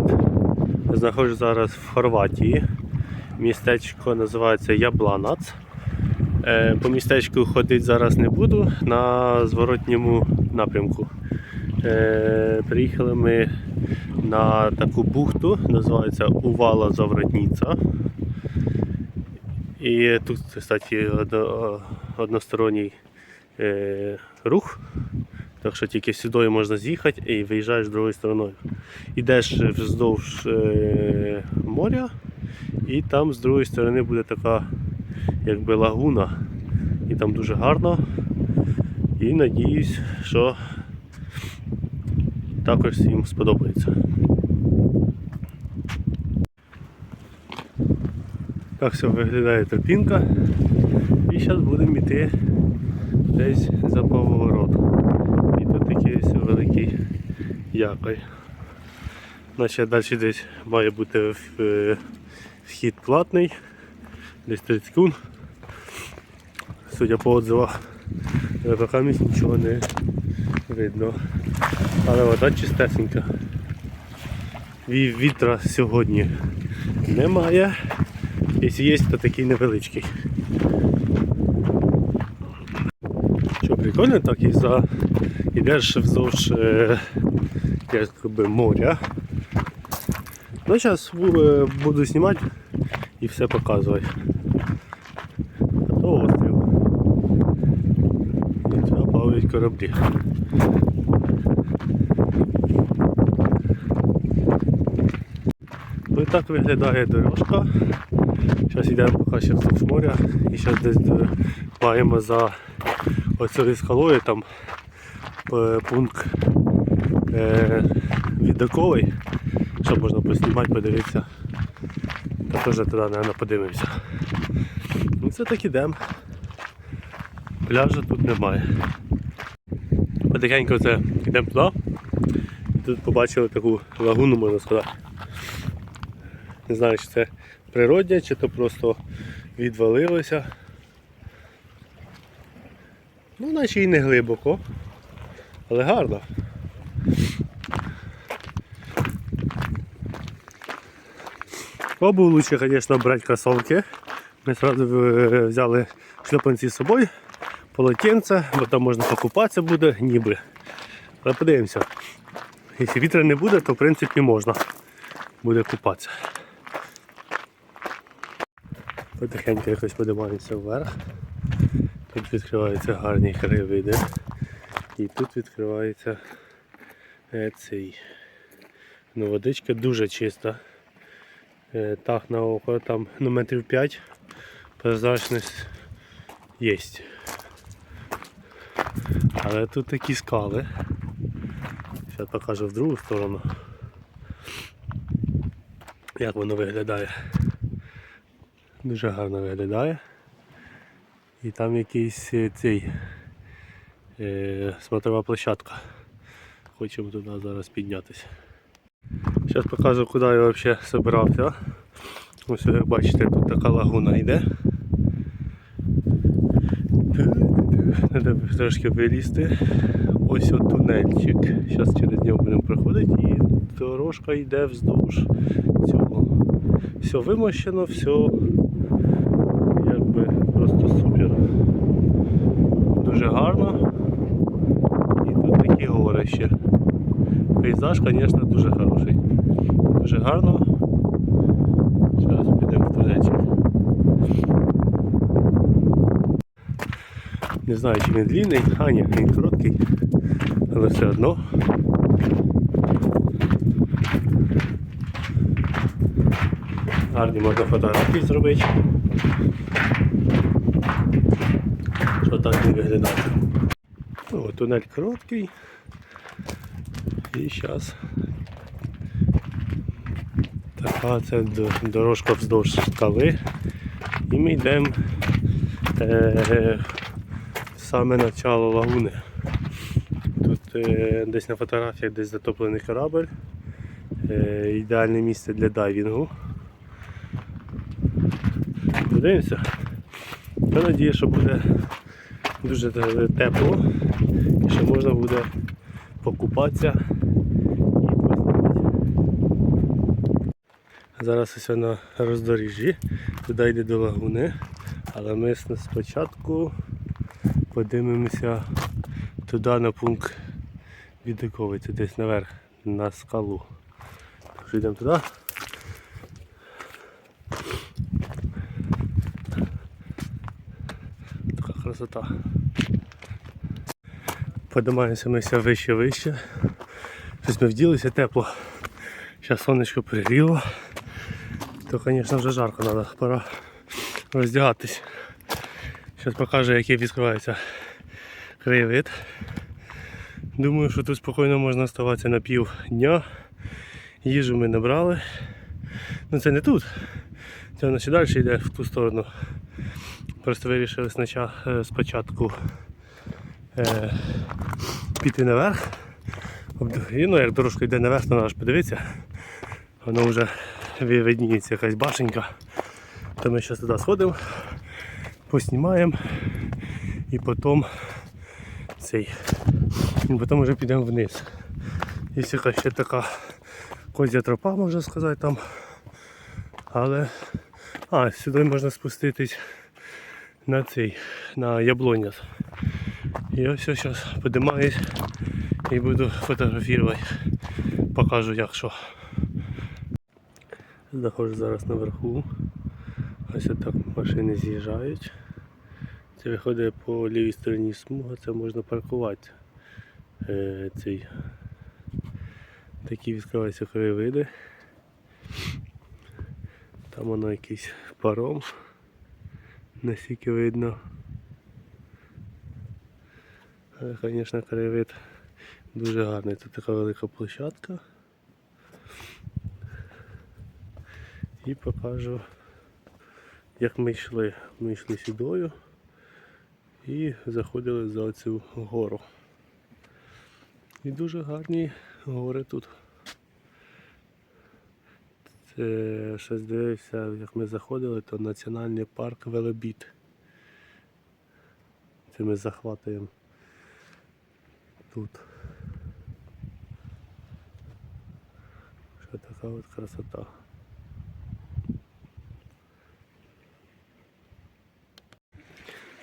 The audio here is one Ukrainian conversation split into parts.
привіт! Знаходжусь зараз в Хорватії. Містечко називається Ябланац. Е, По містечку ходити зараз не буду на зворотньому напрямку. Е, Приїхали ми на таку бухту, називається Увала Завратніця. І тут, кстати, односторонній е, рух. Так що тільки сюди можна з'їхати і виїжджаєш другою стороною. Ідеш вздовж е, моря, і там з другої сторони буде така якби лагуна. І там дуже гарно. І надіюсь, що також всім сподобається. Так все виглядає тропінка. І зараз будемо йти десь за поворот. Ось великий якорь. Значить далі десь має бути е, вхід платний, десь 30 кун. Судя по отзивах, поки нічого не видно. Але вода чистесенька. Вітра сьогодні немає. Якщо є, то такий невеличкий. Прикольно, так і за йдеш вздовж е, якби моря. Ну зараз буду знімати і все показувати. То острів. І треба плавають кораблі. І так виглядає дорожка. Зараз йдемо поки ще вздовж моря і зараз десь е, маємо за оцією скалою там е, пункт е, віддаковий, щоб можна поснімати, подивитися. Та теж туди, мабуть, подивимося. Ну це так ідемо. Пляжа тут немає. Потихеньку це йдемо туди. Тут побачили таку лагуну, можна сказати. Не знаю, чи це природня, чи то просто відвалилося. Ну, наче і не глибоко, але гарно. Обув лучше, звісно, брати кросовки. Ми одразу е, взяли шльопанці з собою, полотенце, бо там можна покупатися буде, ніби. Але подивимося. Якщо вітра не буде, то в принципі можна буде купатися. Потихеньку якось подимаємося вверх. Тут відкриваються гарні краєвиди. І тут відкривається е, цей. Ну, водичка дуже чиста. Е, Так, на око там ну, метрів 5 прозрачність є. Але тут такі скали. Зараз покажу в другу сторону. Як воно виглядає. Дуже гарно виглядає. І там якийсь е, цей е, смотрова площадка. Хочемо туди зараз піднятися. Зараз покажу, куди я взагалі збирався. Ось як бачите, тут така лагуна йде. Треба трошки вилізти. Ось от тунельчик. Зараз через нього будемо проходити і дорожка йде вздовж цього. Все вимощено, все супер. Дуже гарно. І тут такі гори ще. Пейзаж, звісно, дуже хороший. Дуже гарно. Зараз підемо в тунельчик. Не знаю, чи він длинний, а ні, він короткий, але все одно. Гарні можна фотографії зробити. Виглядає. Ну, от тунель короткий. І зараз така це дорожка вздовж скали. І ми йдемо е, саме начало лагуни. Тут е, десь на фотографіях десь затоплений корабль. Е, ідеальне місце для дайвінгу. Подивимося. Я надію, що буде дуже тепло і що можна буде покупатися і поснімати. Зараз ось на роздоріжжі, туди йде до лагуни, але ми спочатку подивимося туди на пункт відліковується, десь наверх, на скалу. Тож йдемо туди. Така красота. Подимаємося ми все вище вище. Щось ми вділися тепло. Зараз сонечко пригріло. То, звісно, вже жарко треба, пора роздягатись. Зараз покажу, який відкривається краєвид. Думаю, що тут спокійно можна оставатися на пів дня. Їжу ми набрали. Ну це не тут. Це воно ще далі йде в ту сторону. Просто вирішили спочатку, спочатку е, піти наверх. І, ну, як дорожка йде наверх, то треба ж подивитися. Воно вже ви- видніється якась башенька. То ми зараз туди сходимо, поснімаємо і потім цей. І потім вже підемо вниз. Є якась ще така козя тропа, можна сказати там. Але а, сюди можна спуститись на цей, на яблоняс. І ось зараз подимаюсь і буду фотографувати. Покажу як що. Знаходжу зараз наверху. Ось так машини з'їжджають. Це виходить по лівій стороні смуга, це можна паркувати. Е, цей. Такі відкриваються краєвиди. Там воно якийсь паром. Наскільки видно. Але, звісно, краєвид дуже гарний. Тут така велика площадка. І покажу, як ми йшли. Ми йшли сюдою і заходили за цю гору. І дуже гарні гори тут. Це щось дивився, як ми заходили, то національний парк Велебіт. Це ми захватуємо тут. Що така от красота.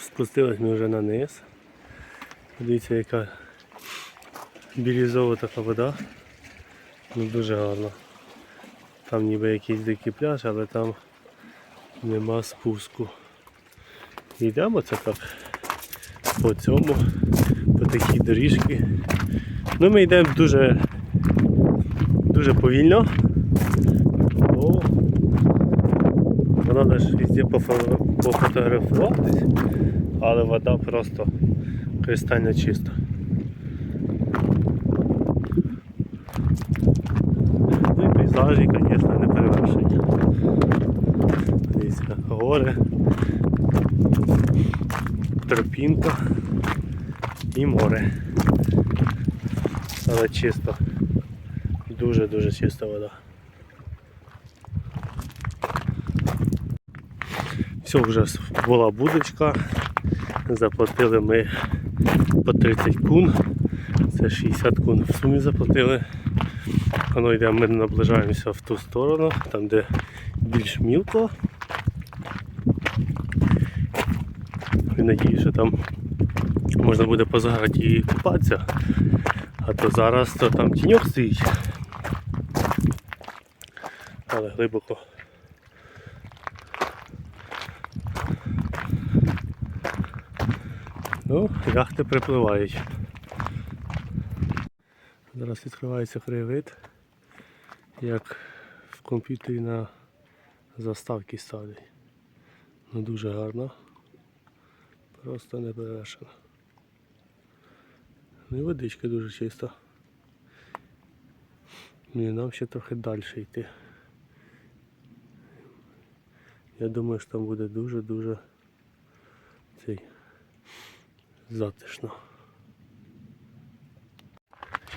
Спустились ми вже на низ. Дивіться, яка бірюзова така вода. Ну дуже гарно. Там ніби якийсь дикий пляж, але там нема спуску. Йдемо це так по цьому, по такій доріжці. Ну ми йдемо дуже дуже повільно. Бо треба ж везде пофотографуватись, але вода просто кристально чиста. Ну і пейзажі, звісно, не перевершені. Дивіться, гори, тропінка і море. Але чисто. Дуже-дуже чиста вода. Все, вже була будочка. Заплатили ми по 30 кун. Це 60 кун в сумі заплатили. Воно йде, ми наближаємося в ту сторону, там де більш мілко. І надію, що там можна буде позаграти і купатися. А то зараз то там тіньок стоїть. Але глибоко. Ну, яхти припливають. Зараз відкривається краєвид, як в комп'ютері на заставки ставлять. Ну дуже гарно. Просто не перевершено. Ну і водичка дуже чиста. Ну і нам ще трохи далі йти. Я думаю, що там буде дуже-дуже цей затишно.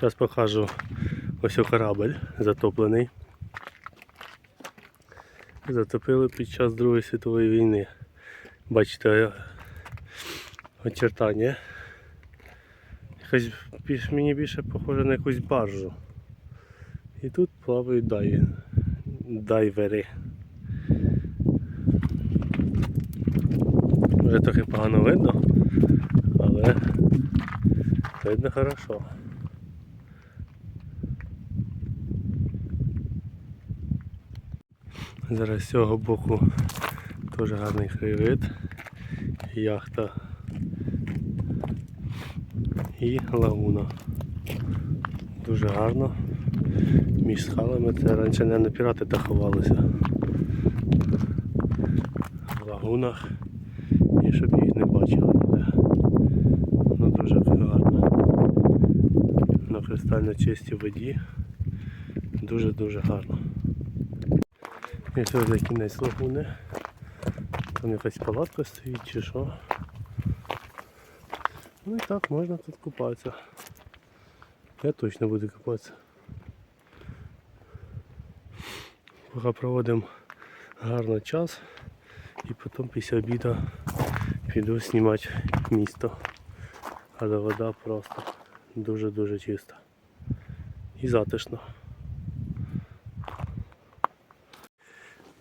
Зараз покажу ось о корабль затоплений. Затопили під час Другої світової війни. Бачите очертання. Якось мені більше похоже на якусь баржу. І тут плавають даї. дайвери. Вже трохи погано видно, але видно хорошо. Зараз з цього боку теж гарний краєвид. Яхта і лагуна. Дуже гарно. Між скалами це раніше не пірати та ховалися. В лагунах і щоб їх не бачили ніде. Ну дуже гарно. На кристально чистій воді. Дуже-дуже гарно. Це вже кінець лагуни. Там якась палатка стоїть чи що. Ну і так, можна тут купатися. Я точно буду купатися. Поки проводимо гарно час і потім після обіду піду знімати місто. Але вода просто дуже-дуже чиста. І затишно.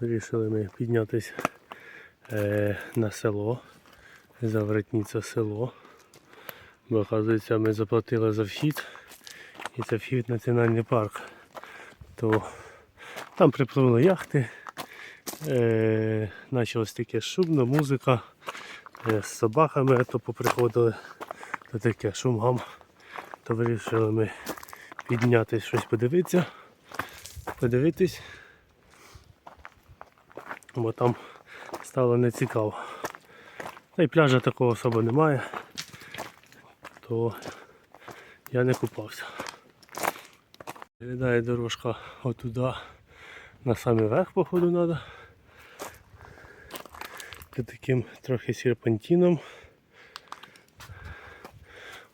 Вирішили ми піднятися е, на село. Заворотніться село. Бо, оказується, ми заплатили за вхід. І це вхід в національний парк. То там припливли яхти. Е, почалось таке шумно, музика. Е, з собаками то поприходили. То таке шум-гам. То вирішили ми піднятися щось подивитися. Подивитись. Бо там стало нецікаво. Та й пляжа такого особо немає, то я не купався. Виглядає дорожка отуда на самий верх, походу, треба. Під таким трохи серпантином.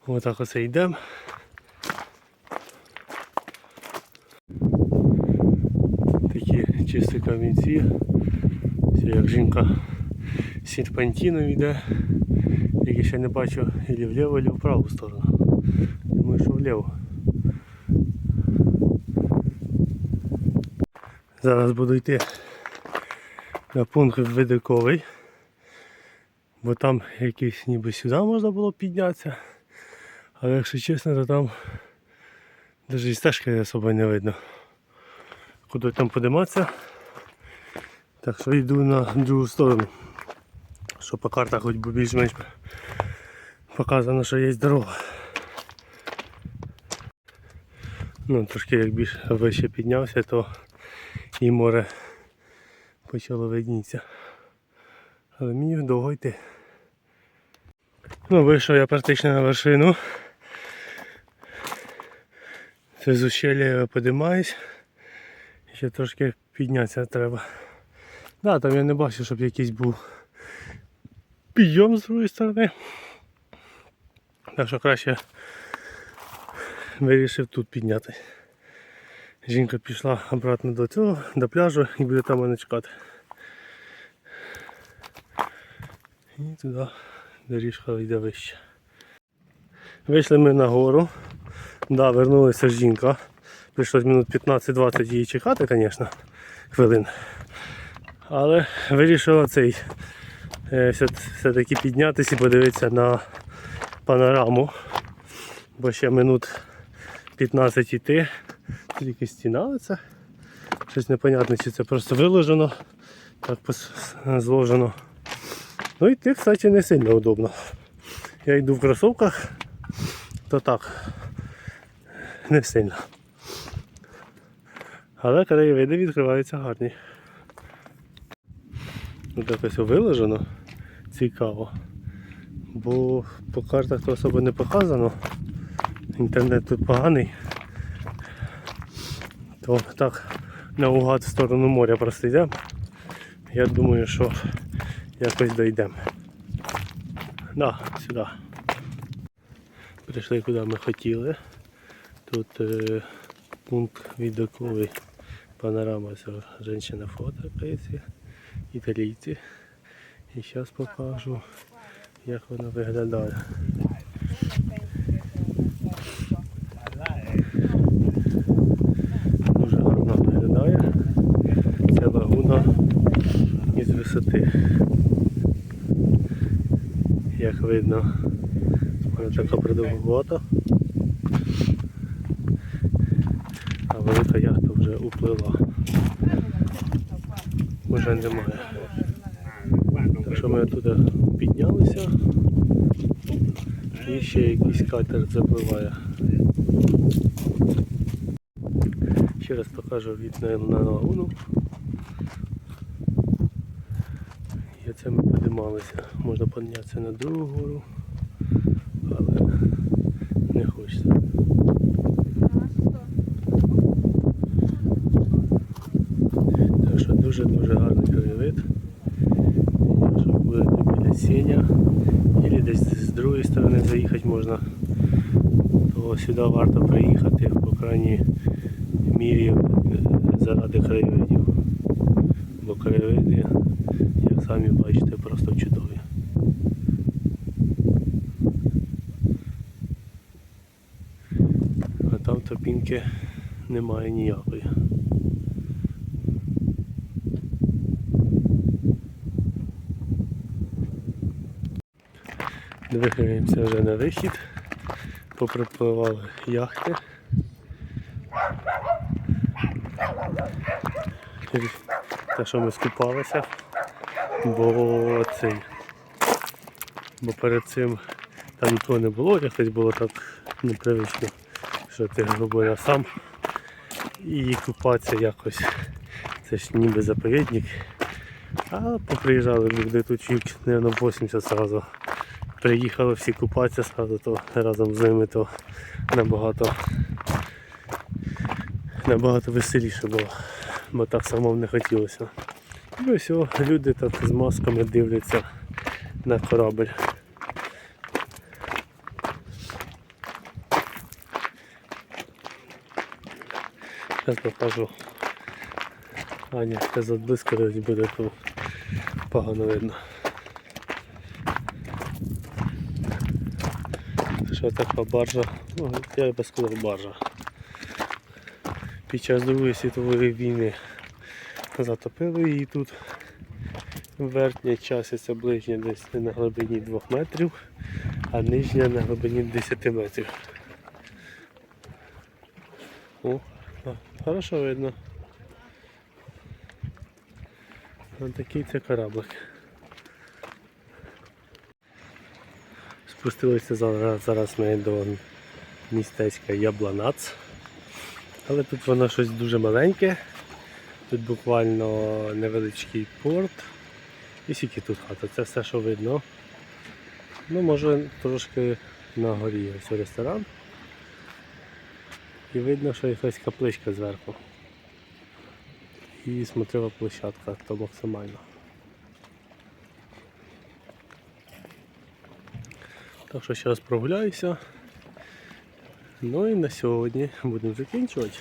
Отак оце йдемо. Такі чисті камінці. Все як жінка серпантином йде. Тільки ще не бачу ілі вліво, ілі в праву сторону. Думаю, що вліво. Зараз буду йти на пункт видиковий, бо там якийсь ніби сюди можна було піднятися. Але якщо чесно, то там навіть і стежки особо не видно. Куди там подиматися. Так що йду на другу сторону. Що по картах хоч би більш-менш показано, що є дорога. Ну, трошки як більш вище піднявся, то і море почало виднітися. Але мені довго йти. Ну, вийшов я практично на вершину. Це з ущелля я подимаюсь. Ще трошки піднятися треба. Да, там я не бачу, щоб якийсь був підйом з другої сторони. Так що краще вирішив тут підняти. Жінка пішла обратно до цього, до пляжу і буде там мене чекати. І туди доріжка йде вище. Вийшли ми на гору. Да, вернулася жінка. Прийшлось минут 15-20 її чекати, звісно, хвилин. Але вирішила цей е, все- все-таки піднятися і подивитися на панораму. Бо ще минут 15 йти. Тільки стіна оце. Щось непонятне, чи це просто виложено, так зложено. Ну йти, кстати, не сильно удобно. Я йду в кросовках, то так, не сильно. Але краєвиди відкриваються гарні. Ну, так ось виложено. Цікаво. Бо по картах то особо не показано. Інтернет тут поганий. То так наугад в сторону моря просто йдемо. Я думаю, що якось дійдемо. Да, сюди. Прийшли куди ми хотіли. Тут е, пункт відоковий панорама цього жінка фотографується, італійці. І зараз покажу, як вона виглядає. Дуже гарно виглядає. Ця лагуна із висоти. Як видно, вона така придовгувата. А велика яхта вже уплила. Вже немає. Так що ми туди піднялися. І ще якийсь катер запливає. Ще раз покажу від на, лагуну. І це ми підіймалися. Можна піднятися на другу гору, але не хочеться. Так що дуже-дуже гарний краєвид. Якщо будете біля сіня, або десь з другої сторони заїхати можна, то сюди варто приїхати, по крайній мірі е, заради краєвидів. Бо краєвиди, як самі бачите, просто чудові. А там тропінки немає ніякої. Двигаємося вже на вихід. Поприпливали яхти. Те, що ми скупалися, бо цей. Бо перед цим там нікого не було, якось було так непривично, що ти грубо я сам. І купатися якось. Це ж ніби заповідник. А поприїжджали люди тут чуть, мабуть, 80 сразу. Приїхали всі купатися сразу, то разом з ними то набагато набагато веселіше було, бо так самому не хотілося. Ну і все, люди так з масками дивляться на корабль. Зараз покажу. Аня, зараз близько буде, то погано видно. Що така баржа, ну, я би сказав баржа. Під час Другої світової війни затопили її тут. Верхня частина ближня десь на глибині 2 метрів, а нижня на глибині 10 метрів. О, хорошо видно. Ось такий це кораблик. Спустилися зараз, зараз ми до містечка Ябланац. Але тут воно щось дуже маленьке. Тут буквально невеличкий порт. І скільки тут хата, це все, що видно. Ну, може трошки на горі ось ресторан. І видно, що якась капличка зверху. І смотрова площадка, то максимально. Так що зараз прогуляюся. Ну і на сьогодні будемо закінчувати.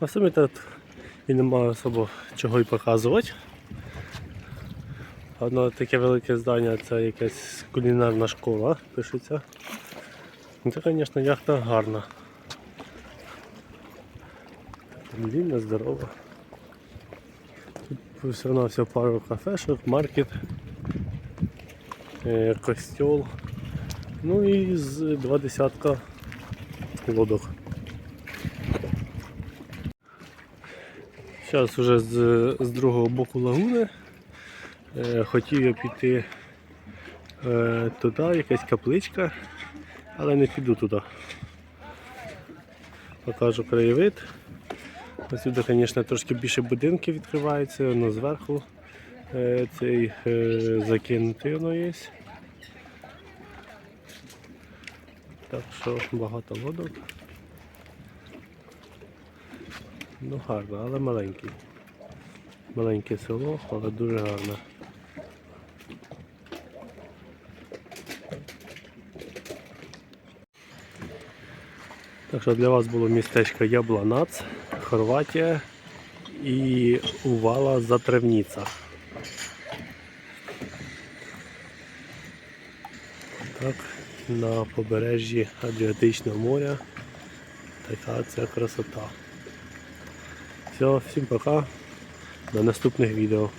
А самі тут і немає особо чого й показувати. Одно таке велике здання це якась кулінарна школа, пишеться. Ну, Це, звісно, яхта гарна. Длінна, здорова. Тут все одно все пару кафешок, маркет, костьол. Ну і з два десятка лодок. Зараз вже з, з другого боку лагуни. Е, хотів я піти е, туди, якась капличка, але не піду туди. Покажу краєвид. Ось сюди, звісно, трошки більше будинків відкривається, воно зверху е, цей е, закинутий воно є. Так що багато лодок. Ну гарно, але маленький. Маленьке село, але дуже гарне. Так що для вас було містечко Ябланац, Хорватія і Увала Затревніца. Так, на побережжі Адріатичного моря. Така це красота. Все, всім пока. До наступних відео.